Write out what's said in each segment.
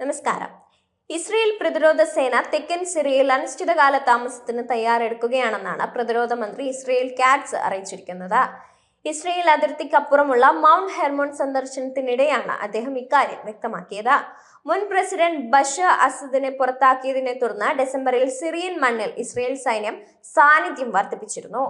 നമസ്കാരം. ഇസ്രയേൽ പ്രതിരോധ സേന തെക്കൻ സിറിയയിൽ അനിശ്ചിതകാല താമസത്തിന് തയ്യാറെടുക്കുകയാണെന്നാണ് പ്രതിരോധ മന്ത്രി ഇസ്രയേൽ കാറ്റ്സ് അറിയിച്ചിരിക്കുന്നത്. ഇസ്രയേൽ അതിർത്തിക്കപ്പുറമുള്ള മൗണ്ട് ഹെർമോൺ സന്ദർശനത്തിനിടെയാണ് അദ്ദേഹം ഇക്കാര്യം വ്യക്തമാക്കിയത്. മുൻ പ്രസിഡന്റ് ബഷർ അസദിനെ പുറത്താക്കിയതിനെ തുടർന്ന് ഡിസംബറിൽ സിറിയൻ മണ്ണിൽ ഇസ്രയേൽ സൈന്യം സാന്നിധ്യം വർദ്ധിപ്പിച്ചിരുന്നു.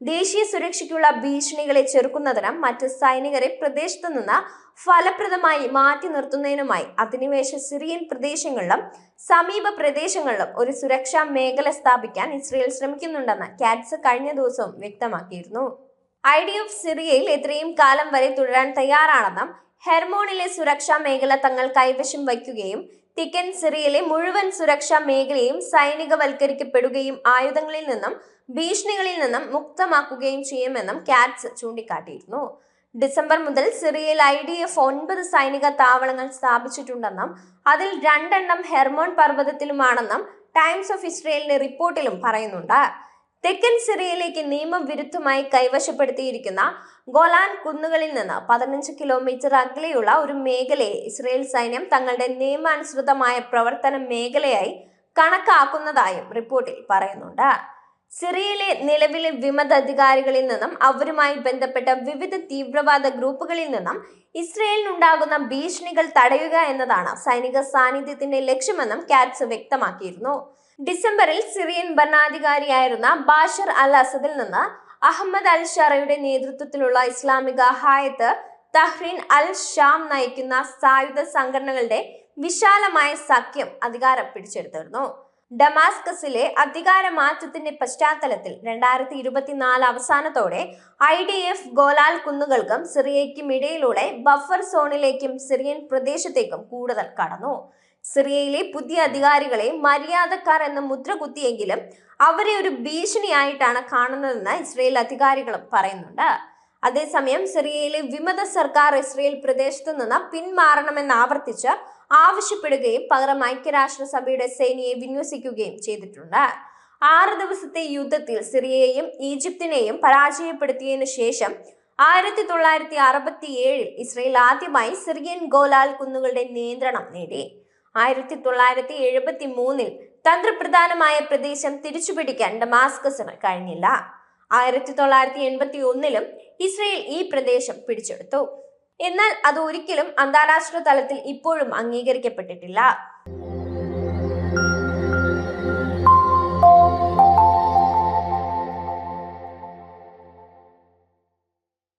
ദേശീയ സുരക്ഷയ്ക്കുള്ള ഭീഷണികളെ ചെറുക്കുന്നതിനും മറ്റ് സൈനികരെ പ്രദേശത്തു നിന്ന് ഫലപ്രദമായി മാറ്റി നിർത്തുന്നതിനുമായി അധിനിവേശ സിറിയൻ പ്രദേശങ്ങളിലും സമീപ പ്രദേശങ്ങളിലും ഒരു സുരക്ഷാ മേഖല സ്ഥാപിക്കാൻ ഇസ്രയേൽ ശ്രമിക്കുന്നുണ്ടെന്ന് കാറ്റ്സ് കഴിഞ്ഞ ദിവസവും വ്യക്തമാക്കിയിരുന്നു. ഐ ഡി എഫ് സിറിയയിൽ എത്രയും കാലം വരെ തുടരാൻ തയ്യാറാണെന്നും ഹെർമോണിലെ സുരക്ഷാ മേഖല തങ്ങൾ കൈവശം വയ്ക്കുകയും തിക്കൻ സിറിയയിലെ മുഴുവൻ സുരക്ഷാ മേഖലയും സൈനികവൽക്കരിക്കപ്പെടുകയും ആയുധങ്ങളിൽ നിന്നും ഭീഷണികളിൽ നിന്നും മുക്തമാക്കുകയും ചെയ്യുമെന്നും കാറ്റ്സ് ചൂണ്ടിക്കാട്ടിയിരുന്നു. ഡിസംബർ മുതൽ സിറിയയിൽ ഐ ഡി എഫ് ഒൻപത് സൈനിക താവളങ്ങൾ സ്ഥാപിച്ചിട്ടുണ്ടെന്നും അതിൽ രണ്ടെണ്ണം ഹെർമോൺ പർവതത്തിലുമാണെന്നും ടൈംസ് ഓഫ് ഇസ്രയേലിന്റെ റിപ്പോർട്ടിലും പറയുന്നുണ്ട്. തെക്കൻ സിറിയയിലേക്ക് നിയമവിരുദ്ധമായി കൈവശപ്പെടുത്തിയിരിക്കുന്ന ഗോലാൻ കുന്നുകളിൽ നിന്ന് പതിനഞ്ച് കിലോമീറ്റർ അകലെയുള്ള ഒരു മേഖലയെ ഇസ്രയേൽ സൈന്യം തങ്ങളുടെ നിയമാനുസൃതമായ പ്രവർത്തന മേഖലയായി കണക്കാക്കുന്നതായും റിപ്പോർട്ടിൽ പറയുന്നുണ്ട്. സിറിയയിലെ നിലവിലെ വിമത അധികാരികളിൽ നിന്നും അവരുമായി ബന്ധപ്പെട്ട വിവിധ തീവ്രവാദ ഗ്രൂപ്പുകളിൽ നിന്നും ഇസ്രയേലിനുണ്ടാകുന്ന ഭീഷണികൾ തടയുക എന്നതാണ് സൈനിക സാന്നിധ്യത്തിന്റെ ലക്ഷ്യമെന്നും കാറ്റ്സ് വ്യക്തമാക്കിയിരുന്നു. ഡിസംബറിൽ സിറിയൻ ഭരണാധികാരിയായിരുന്ന ബാഷർ അൽ അസദിൽ നിന്ന് അഹമ്മദ് അൽ ഷറയുടെ നേതൃത്വത്തിലുള്ള ഇസ്ലാമിക ഹായത്ത് തഹ്രീൻ അൽ ഷാം നയിക്കുന്ന സായുധ സംഘടനകളുടെ വിശാലമായ സഖ്യം അധികാരം പിടിച്ചെടുത്തിരുന്നു. ഡമാസ്കസിലെ അധികാര മാറ്റത്തിന്റെ പശ്ചാത്തലത്തിൽ രണ്ടായിരത്തി ഇരുപത്തിനാല് അവസാനത്തോടെ ഐ ഡി എഫ് ഗോലാൽ കുന്നുകൾക്കും സിറിയയ്ക്കും ഇടയിലൂടെ ബഫർ സോണിലേക്കും സിറിയൻ പ്രദേശത്തേക്കും കൂടുതൽ കടന്നു. സിറിയയിലെ പുതിയ അധികാരികളെ മര്യാദക്കാർ എന്ന മുദ്ര കുത്തിയെങ്കിലും അവരെ ഒരു ഭീഷണിയായിട്ടാണ് കാണുന്നതെന്ന് ഇസ്രയേൽ അധികാരികളും പറയുന്നുണ്ട്. അതേസമയം സിറിയയിലെ വിമത സർക്കാർ ഇസ്രയേൽ പ്രദേശത്തു നിന്ന് പിന്മാറണമെന്ന് ആവർത്തിച്ച് ആവശ്യപ്പെടുകയും പകരം ഐക്യരാഷ്ട്രസഭയുടെ സേനയെ വിന്യസിക്കുകയും ചെയ്തിട്ടുണ്ട്. ആറ് ദിവസത്തെ യുദ്ധത്തിൽ സിറിയയെയും ഈജിപ്തിനെയും പരാജയപ്പെടുത്തിയതിനു ശേഷം ആയിരത്തി തൊള്ളായിരത്തി അറുപത്തി ഏഴിൽ ഇസ്രയേൽ ആദ്യമായി സിറിയൻ ഗോലാൽ കുന്നുകളുടെ നിയന്ത്രണം നേടി. ആയിരത്തി തൊള്ളായിരത്തി എഴുപത്തി മൂന്നിൽ തന്ത്രപ്രധാനമായ പ്രദേശം തിരിച്ചുപിടിക്കാൻ ഡമാസ്കസിന് കഴിഞ്ഞില്ല. ആയിരത്തി തൊള്ളായിരത്തി എൺപത്തി ഒന്നിലും ഇസ്രയേൽ ഈ പ്രദേശം പിടിച്ചെടുത്തു. എന്നാൽ അത് ഒരിക്കലും അന്താരാഷ്ട്ര തലത്തിൽ ഇപ്പോഴും അംഗീകരിക്കപ്പെട്ടിട്ടില്ല.